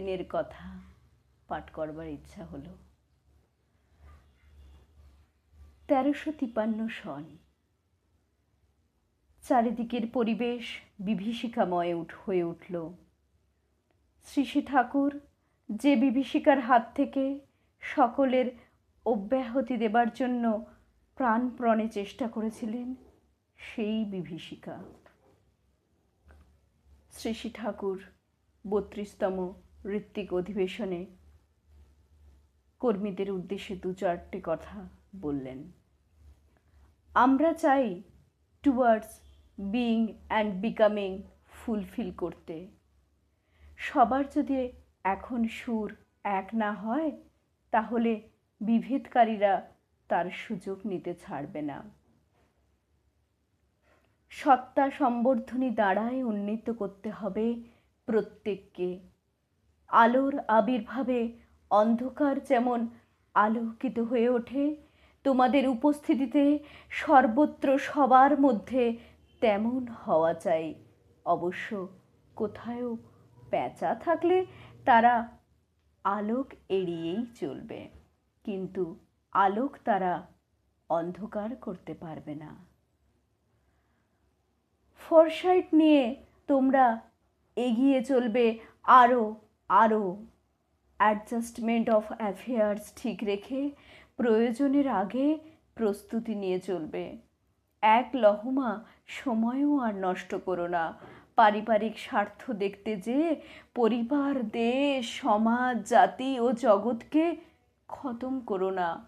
দিনের কথা পাঠ করবার ইচ্ছা হলো। তেরোশো তিপান্ন সন। চারিদিকের পরিবেশ বিভীষিকাময় উঠ, হয়ে উঠল। শ্রী ঠাকুর যে বিভীষিকার হাত থেকে সকলের অব্যাহতি দেবার জন্য প্রাণপ্রণে চেষ্টা করেছিলেন, সেই বিভীষিকা। শ্রী ঠাকুর বত্রিশতম ঋত্বিক অধিবেশনে কর্মীদের উদ্দেশ্যে দু চারটে কথা বললেন। আমরা চাই towards being and becoming fulfil করতে। সবার যদি এখন সুর এক না হয়, তাহলে বিভেদকারীরা তার সুযোগ নিতে ছাড়বে না। সত্তা সম্বর্ধনী দ্বারাই উন্নীত করতে হবে প্রত্যেককে। আলোর আবির্ভাবে অন্ধকার যেমন আলোকিত হয়ে ওঠে, তোমাদের উপস্থিতিতে সর্বত্র সবার মধ্যে তেমন হওয়া চাই। অবশ্য কোথায়ও প্যাঁচা থাকলে তারা আলোক এড়িয়েই চলবে, কিন্তু আলোক তারা অন্ধকার করতে পারবে না। ফরসাইট নিয়ে তোমরা এগিয়ে চলবে আরও আরও অ্যাডজাস্টমেন্ট অফ অ্যাফেয়ার্স ঠিক রেখে প্রয়োজনের আগে প্রস্তুতি নিয়ে চলবে। এক লহমা সময়ও আর নষ্ট করো না। পারিবারিক স্বার্থ দেখতে যে পরিবার, দেশ, সমাজ, জাতি ও জগৎকে খতম করো না।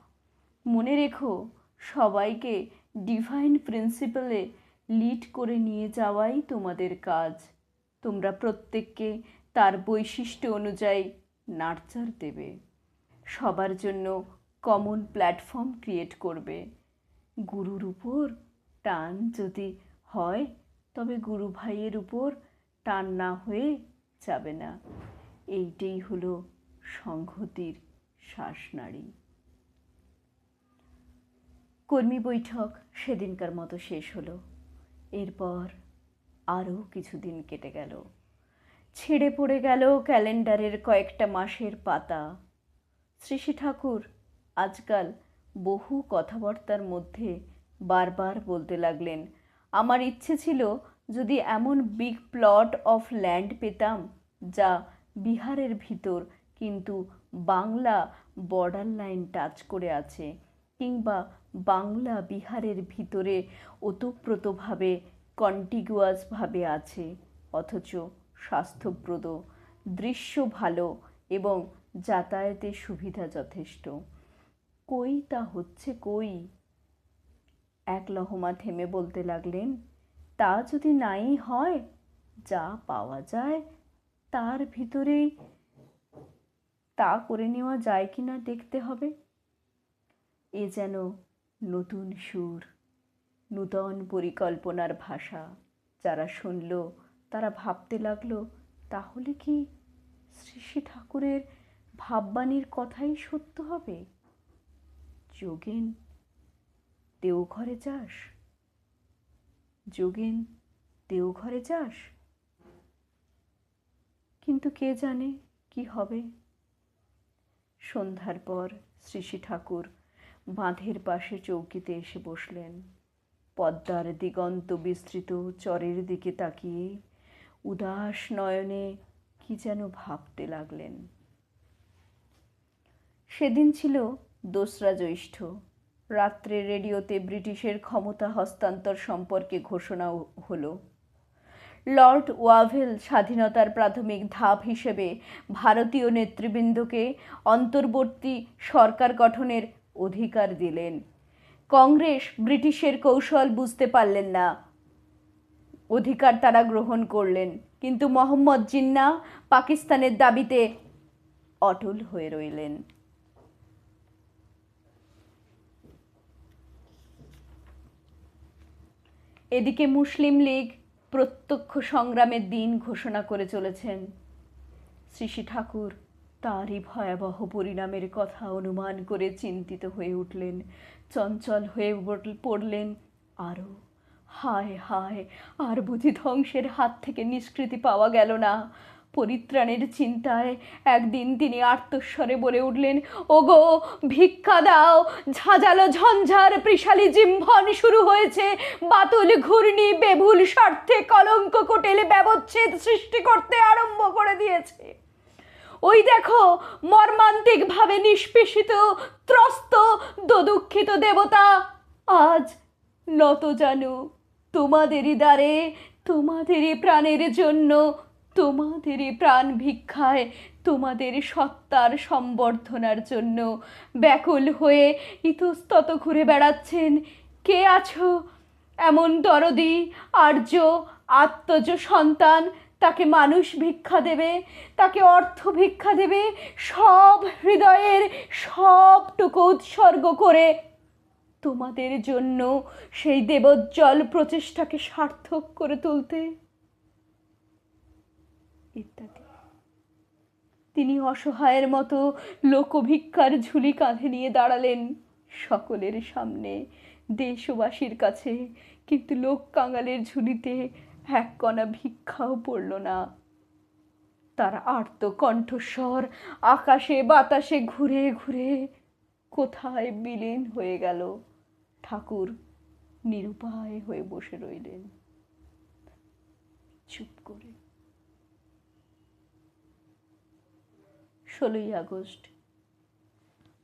মনে রেখো, সবাইকে ডিভাইন প্রিন্সিপালে লিড করে নিয়ে যাওয়াই তোমাদের কাজ। তোমরা প্রত্যেককে তার বৈশিষ্ট্য অনুযায়ী নার্চার দেবে। সবার জন্য কমন প্ল্যাটফর্ম ক্রিয়েট করবে। গুরুর উপর টান যদি হয়, তবে গুরু ভাইয়ের উপর টান না হয়ে যাবে না। এইটাই হলো সংহতির শ্বাসনাড়ি। কর্মী বৈঠক সেদিনকার মতো শেষ হলো। এরপর আরও কিছুদিন কেটে গেল। ছেড়ে পড়ে গেল ক্যালেন্ডারের কয়েকটা মাসের পাতা। শ্রী শ্রী ঠাকুর, আজকাল বহু কথাবার্তার মধ্যে বারবার বলতে লাগলেন, আমার ইচ্ছে ছিল যদি এমন বিগ প্লট অফ ল্যান্ড পেতাম যা বিহারের ভিতর কিন্তু বাংলা বর্ডার লাইন টাচ করে আছে কিংবা বাংলা বিহারের ভিতরে ওতপ্রোতভাবে কন্টিগুয়াসভাবে আছে। অথচ স্বাস্থ্যপ্রদ, দৃশ্য ভালো এবং যাতায়াতের সুবিধা যথেষ্ট। কই তা হচ্ছে কই? এক লহমা থেমে বলতে লাগলেন, তা যদি নাই হয়, যা পাওয়া যায়, তার ভিতরেই তা করে নেওয়া যায় কি না দেখতে হবে। এ যেন নতুন সুর, নূতন পরিকল্পনার ভাষা, যারা শুনল তারা ভাবতে লাগল, তাহলে কি শ্রী ঠাকুরের ভাববাণীর কথাই সত্য হবে? যোগেন, দেওঘরে যাস। যোগেন, দেওঘরে যাস? কিন্তু কে জানে কি হবে? সন্ধ্যার পর শ্রী ঠাকুর বাঁধের পাশে চৌকিতে এসে বসলেন। পদ্মার দিগন্ত বিস্তৃত চরের দিকে তাকিয়ে উদাস নয়নে কি যেন ভাবতে লাগলেন। সেদিন ছিল দোসরা জ্যৈষ্ঠ। রাত্রে রেডিওতে ব্রিটিশের ক্ষমতা হস্তান্তর সম্পর্কে ঘোষণা হলো। লর্ড ওয়াভেল স্বাধীনতার প্রাথমিক ধাপ হিসেবে ভারতীয় নেতৃবৃন্দকে অন্তর্বর্তী সরকার গঠনের অধিকার দিলেন। কংগ্রেস ব্রিটিশের কৌশল বুঝতে পারলেন না। অধিকার তারা গ্রহণ করলেন। কিন্তু মোহাম্মদ জিন্না পাকিস্তানের দাবিতে অটল হয়ে রইলেন। এদিকে মুসলিম লীগ প্রত্যক্ষ সংগ্রামের দিন ঘোষণা করে চলেছেন। শ্রী ঠাকুর তারই ভয়াবহ পরিণামের কথা অনুমান করে চিন্তিত হয়ে উঠলেন। চঞ্চল হয়ে পড়লেন আরও। হায় হায়, আর বুঝি ধ্বংসের হাত থেকে নিষ্কৃতি পাওয়া গেল না। পরিত্রাণের চিন্তায় একদিন তিনি আর্তস্বরে বলে উঠলেন, ওগো, ভিক্ষা দাও! ঝাঁঝালো ঝঞ্ঝার পৃশালি জিম্ভন শুরু হয়েছে। বাতুল ঘূর্ণি বেভুল স্বার্থে কলঙ্ক কোটেলে ব্যবচ্ছেদ সৃষ্টি করতে আরম্ভ করে দিয়েছে। ওই দেখো, মর্মান্তিকভাবে নিষ্পেষিত, ত্রস্ত, দোদুঃখিত দেবতা! আজ নত জানু তোমাদেরই দ্বারে তোমাদেরই প্রাণের জন্য তোমাদেরই প্রাণ ভিক্ষায়, তোমাদের সত্তার সম্বর্ধনার জন্য ব্যাকুল হয়ে ইতস্তত ঘুরে বেড়াচ্ছেন। কে আছো? এমন দরদি, আর্য, আত্মজ সন্তান, তাকে মানুষ ভিক্ষা দেবে, তাকে অর্থ ভিক্ষা দেবে, সব হৃদয়ের সবটুকু উৎসর্গ করে তোমাদের জন্য সেই দেবোজ্জ্বল প্রচেষ্টাকে সার্থক করে তুলতে ইত্যাদি। তিনি অসহায়ের মতো লোকভিক্ষার ঝুলি কাঁধে নিয়ে দাঁড়ালেন সকলের সামনে দেশবাসীর কাছে। কিন্তু লোক কাঙালের ঝুলিতে এক কণা ভিক্ষাও পড়ল না। তার আর্ত কণ্ঠস্বর আকাশে বাতাসে ঘুরে ঘুরে কোথায় বিলীন হয়ে গেল? ঠাকুর নিরুপায় হয়ে বসে রইলেন। চুপ করে। ষোলোই আগস্ট।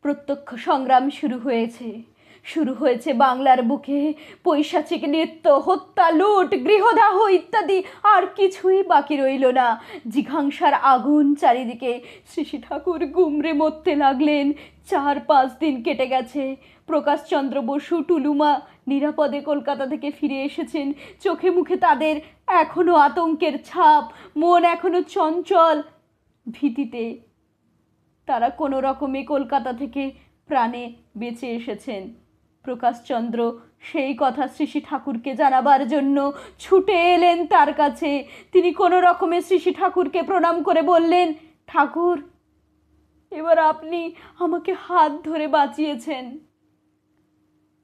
প্রত্যক্ষ সংগ্রাম শুরু হয়েছে। শুরু হয়েছে বাংলার বুকে। পৈশাচিক নৃত্য, হত্যা, লুট, গৃহদাহ ইত্যাদি আর কিছুই বাকি রইল না। জিঘাংসার আগুন চারিদিকে। শ্রী ঠাকুর গুমরে মরতে লাগলেন। চার পাঁচ দিন কেটে গেছে। প্রকাশচন্দ্র বসু, টুলুমা নিরাপদে কলকাতা থেকে ফিরে এসেছেন। চোখে মুখে তাদের এখনও আতঙ্কের ছাপ, মন এখনও চঞ্চল ভীতিতে। তারা কোনো রকমে কলকাতা থেকে প্রাণে বেঁচে এসেছেন। প্রকাশচন্দ্র সেই কথা শ্রী ঠাকুরকে জানাবার জন্য ছুটে এলেন তার কাছে। তিনি কোনো রকমে শ্রী ঠাকুরকে প্রণাম করে বললেন, ঠাকুর, এবার আপনি আমাকে হাত ধরে বাঁচিয়েছেন।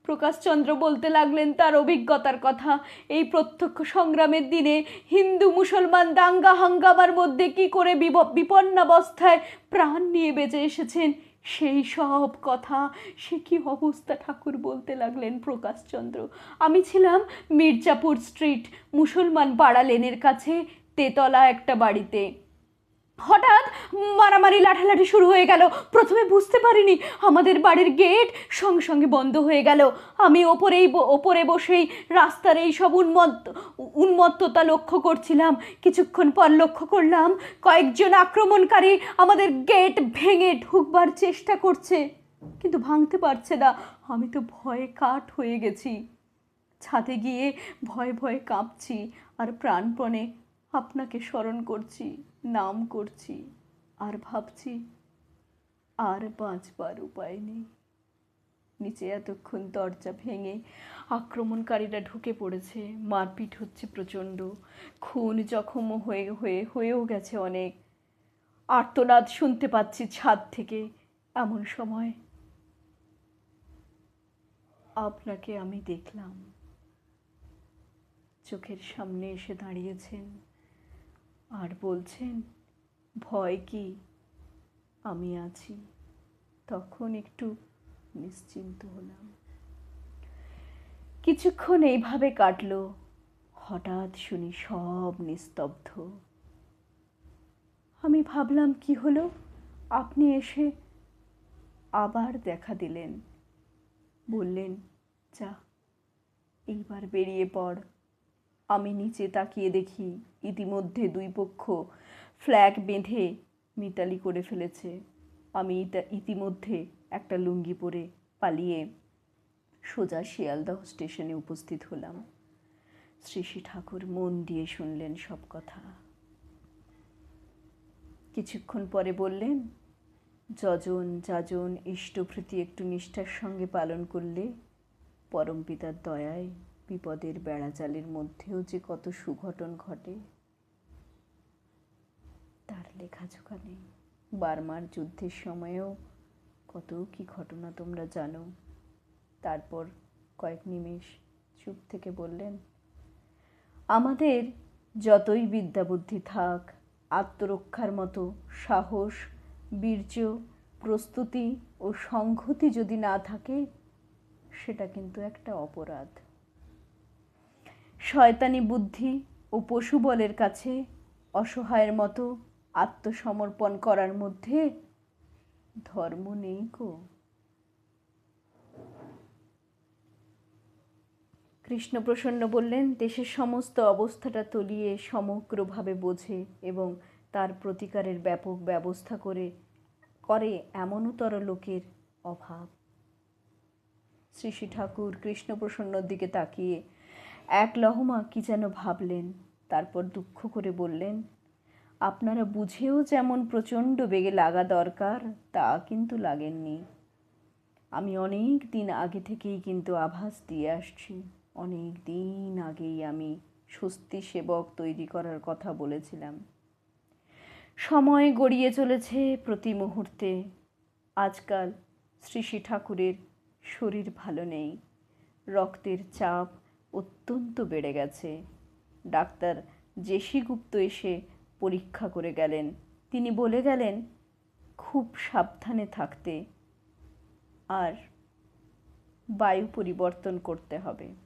প্রকাশচন্দ্র বলতে লাগলেন তার অভিজ্ঞতার কথা। এই প্রত্যক্ষ সংগ্রামের দিনে হিন্দু মুসলমান দাঙ্গা হাঙ্গামার মধ্যে কি করে বিপ- বিপন্নাবস্থায় প্রাণ নিয়ে বেঁচে এসেছেন সেই সব কথা। সে কি অবস্থা ঠাকুর বলতে লাগলেন প্রকাশচন্দ্র। আমি ছিলাম মির্জাপুর স্ট্রিট মুসলমান পাড়া লেনের কাছে, তেতলা একটা বাড়িতে। হঠাৎ মারামারি, লাঠালাঠি শুরু হয়ে গেল। প্রথমে বুঝতে পারিনি আমাদের বাড়ির গেট সঙ্গে সঙ্গে বন্ধ হয়ে গেল। আমি ওপরেই ওপরে বসেই রাস্তার এই সব উন্মত্ত উন্মত্ততা লক্ষ্য করছিলাম। কিছুক্ষণ পর লক্ষ্য করলাম কয়েকজন আক্রমণকারী আমাদের গেট ভেঙে ঢুকবার চেষ্টা করছে, কিন্তু ভাঙতে পারছে না। আমি তো ভয়ে কাঠ হয়ে গেছি। ছাদে গিয়ে ভয়ে ভয়ে কাঁপছি আর প্রাণপণে আপনাকে স্মরণ করছি, নাম করছি, আর ভাবছি আর বাঁচবার উপায় নেই। নিচে এতক্ষণ দরজা ভেঙে আক্রমণকারীরা ঢুকে পড়েছে, মারপিট হচ্ছে প্রচণ্ড। খুন জখম হয়ে হয়ে, হয়েও গেছে অনেক। আর্তনাদ শুনতে পাচ্ছি ছাদ থেকে এমন সময়। আপনাকে আমি দেখলাম। চোখের সামনে এসে দাঁড়িয়েছেন। আর বলছেন, ভয় কি? আমি আছি। তখন একটু নিশ্চিন্ত হলাম। কিছুক্ষণ এইভাবে কাটল। হঠাৎ শুনি সব নিস্তব্ধ। আমি ভাবলাম, কি হলো? আপনি এসে আবার দেখা দিলেন। বললেন, যা, এইবার বেরিয়ে পড়। আমি নিচে তাকিয়ে দেখি ইতিমধ্যে দুই পক্ষ ফ্ল্যাগ বেঁধে মিতালি করে ফেলেছে। আমি ইতা- ইতিমধ্যে একটা লুঙ্গি পরে পালিয়ে সোজা শিয়ালদহ স্টেশনে উপস্থিত হলাম। শ্রী শ্রী ঠাকুর মন দিয়ে শুনলেন সব কথা। কিছুক্ষণ পরে বললেন, যজন, যাজন ইষ্টভৃতি একটু নিষ্ঠার সঙ্গে পালন করলে পরম পিতার দয়ায় বিপদের বেড়াজালের মধ্যেও যে কত সুঘটন ঘটে, তার লেখাজোখা নেই। বার্মার যুদ্ধের সময়েও কত কি ঘটনা তোমরা জানো? তারপর কয়েক নিমেষ চুপ থেকে বললেন, আমাদের যতই বিদ্যাবুদ্ধি থাক, আত্মরক্ষার মতো সাহস, বীর্য, প্রস্তুতি ও সংহতি যদি না থাকে, সেটা কিন্তু একটা অপরাধ। শয়তানি বুদ্ধি ও পশুবলের কাছে অসহায়ের মতো আত্মসমর্পণ করার মধ্যে ধর্ম নেই কো কৃষ্ণপ্রসন্ন বললেন, দেশের সমস্ত অবস্থাটা তলিয়ে সমগ্রভাবে বোঝে এবং তার প্রতিকারের ব্যাপক ব্যবস্থা করে করে এমনতর লোকের অভাব। শ্রী শ্রী ঠাকুর কৃষ্ণপ্রসন্নর দিকে তাকিয়ে এক লহমা কি যেন ভাবলেন, তারপর দুঃখ করে বললেন, আপনারা বুঝেও যেমন প্রচণ্ড বেগে লাগা দরকার, তা কিন্তু লাগেননি। আমি অনেক দিন আগে থেকেই কিন্তু আভাস দিয়ে আসছি। অনেক দিন আগেই আমি স্বস্তি সেবক তৈরি করার কথা বলেছিলাম। সময় গড়িয়ে চলেছে প্রতি মুহূর্তে। আজকাল শ্রী ঠাকুরের শরীর ভালো নেই। রক্তের চাপ অত্যন্ত বেড়ে গেছে। ডাক্তার জেসি গুপ্ত এসে পরীক্ষা করে গেলেন। তিনি বলে গেলেন, খুব সাবধানে থাকতে আর বায়ু পরিবর্তন করতে হবে।